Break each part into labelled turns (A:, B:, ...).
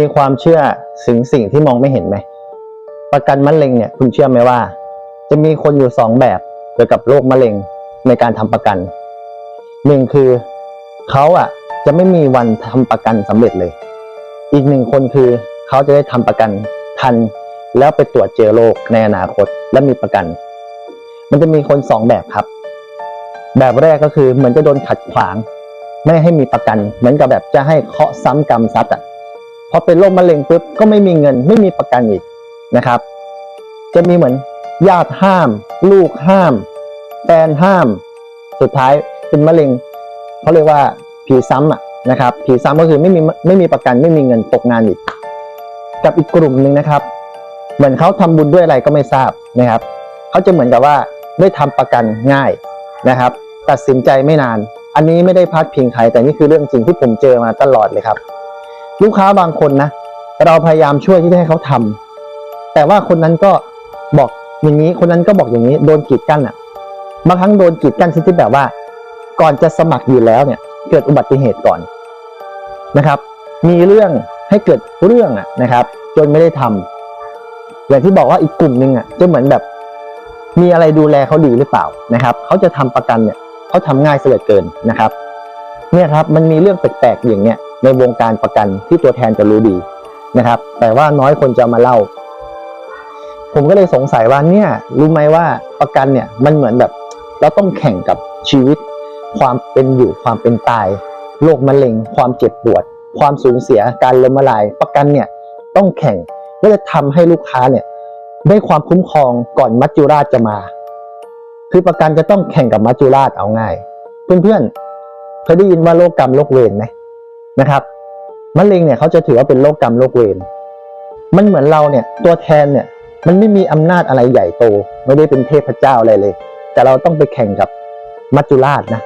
A: มีความเชื่อถึงสิ่งที่มองไม่เห็นไหม ประกันมะเร็งเนี่ยคุณเชื่อไหมว่า จะมีคนอยู่สองแบบเกี่ยวกับโรคมะเร็งในการทำประกันหนึ่งคือเขาอะจะไม่มีวันทำประกันสำเร็จเลย อีกหนึ่งคนคือเขาจะได้ทำประกันทัน แล้วไปตรวจเจอโรคในอนาคตและมีประกัน มันจะมีคนสองแบบครับ แบบแรกก็คือเหมือนจะโดนขัดขวาง ไม่ให้มีประกัน เหมือนกับแบบจะให้เคาะซ้ำกรรมซัดอะ พอเป็นโรคมะเร็งปุ๊บก็ไม่มีเงินไม่มีประกันอีกนะครับ จะมีเหมือนญาติห้าม ลูกห้ามแฟนห้าม สุดท้ายเป็นมะเร็งเขาเรียกว่าผีซ้ำอะนะครับผีซ้ำก็คือไม่มีไม่มีประกันไม่มีเงินตกงานอีก กับอีกกลุ่มหนึ่งนะครับ เหมือนเขาทำบุญด้วยอะไรก็ไม่ทราบนะครับเขาจะเหมือนกับว่าได้ทำประกันง่ายนะครับ ตัดสินใจไม่นาน อันนี้ไม่ได้พาดพิงใครแต่นี่คือเรื่องจริงที่ผมเจอมาตลอดเลยครับ ลูกค้าบางคนนะ เราพยายามช่วยที่จะให้เขาทำแต่ว่าคนนั้นก็บอกอย่างนี้ คนนั้นก็บอกอย่างนี้ โดนกีดกั้นอะ บางครั้งโดนกีดกั้นชนิดแบบว่า ก่อนจะสมัครอยู่แล้วเนี่ย เกิดอุบัติเหตุก่อนนะครับ มีเรื่องให้เกิดเรื่องอะนะครับ จนไม่ได้ทำอย่างที่บอกว่าอีกกลุ่มหนึ่งอะจะเหมือนแบบ มีอะไรดูแลเขาดีหรือเปล่านะครับเขาจะทำประกันเนี่ยเขาทำง่ายเสียเกินนะครับ เนี่ยครับมันมีเรื่องแปลกๆอย่างเนี้ย ในวงการประกันที่ตัวแทนจะรู้ดีนะครับ แต่ว่าน้อยคนจะมาเล่า ผมก็เลยสงสัยว่าเนี่ยรู้ไหมว่าประกันเนี่ยมันเหมือนแบบ เราต้องแข่งกับชีวิต ความเป็นอยู่ความเป็นตายโรคมะเร็ง ความเจ็บปวด ความสูญเสียการล้มละลาย ประกันเนี่ยต้องแข่งเพื่อจะทำให้ลูกค้าเนี่ยได้ความคุ้มครองก่อนมัจจุราชจะมา คือประกันจะต้องแข่งกับมัจจุราชเอาง่าย เพื่อนๆเคยได้ยินว่าโรคกรรมโรคเวรไหม นะครับมะเร็งเนี่ยเขาจะถือว่าเป็นโรคกรรมโรคเวรมันเหมือนเราเนี่ยตัวแทนเนี่ยมันไม่มีอำนาจอะไรใหญ่โต ไม่ได้เป็นเทพเจ้าอะไรเลย แต่เราต้องไปแข่งกับมัจจุราชนะ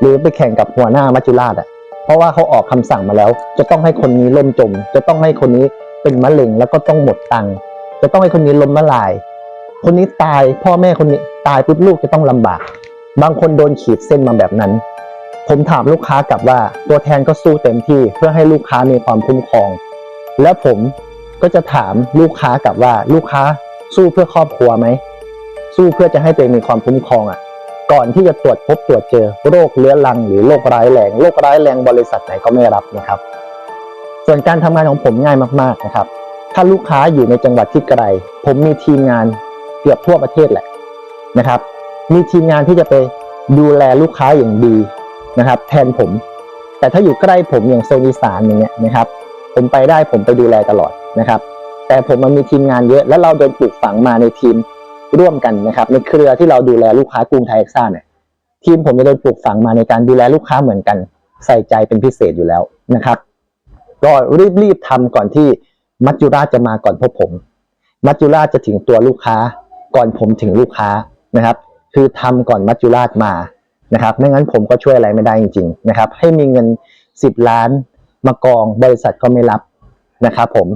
A: หรือไปแข่งกับหัวหน้ามัจจุราชอะเพราะว่าเขาออกคำสั่งมาแล้ว จะต้องให้คนนี้ล่มจม จะต้องให้คนนี้เป็นมะเร็งแล้วก็ต้องหมดตังค์จะต้องให้คนนี้ล้มละลาย คนนี้ตายพ่อแม่คนนี้ตายปุ๊บลูกจะต้องลำบาก บางคนโดนขีดเส้นมาแบบนั้น ผมถามลูกค้ากลับว่าตัวแทนก็สู้เต็มที่เพื่อให้ลูกค้ามีความคุ้มครอง แล้วผมก็จะถามลูกค้ากลับว่าลูกค้าสู้เพื่อครอบครัวไหมสู้เพื่อจะให้ตัวเองมีความคุ้มครองอะ ก่อนที่จะตรวจพบตรวจเจอโรคเรื้อรังหรือโรคร้ายแรงโรคร้ายแรงบริษัทไหนก็ไม่รับนะครับ ส่วนการทำงานของผมง่ายมากๆนะครับ ถ้าลูกค้าอยู่ในจังหวัดที่ไกลผมมีทีมงานเกือบทั่วประเทศแหละนะครับ มีทีมงานที่จะไปดูแลลูกค้าอย่างดี นะครับ แทนผม แต่ถ้าอยู่ใกล้ผมอย่างโซนอีสานอย่างเงี้ยนะครับ ผมไปได้ผมไปดูแลตลอดนะครับ แต่ผมมันมีทีมงานเยอะแล้วเราโดนปลูกฝังมาในทีมร่วมกันนะครับ ในเครือที่เราดูแลลูกค้ากรุงไทยเอ็กซ่าเนี่ยทีมผมจะโดนปลูกฝังมาในการดูแลลูกค้าเหมือนกัน ใส่ใจเป็นพิเศษอยู่แล้วนะครับ ก็รีบๆทำก่อนที่มัจจุราชจะมาก่อนพบผม มัจจุราชจะถึงตัวลูกค้า ก่อนผมถึงลูกค้านะครับ คือทำก่อนมัจจุราชมา นะครับไม่งั้นผมก็ช่วยอะไรไม่ได้จริงๆนะครับให้มีเงิน 10 ล้านมากองบริษัทก็ไม่รับนะครับผม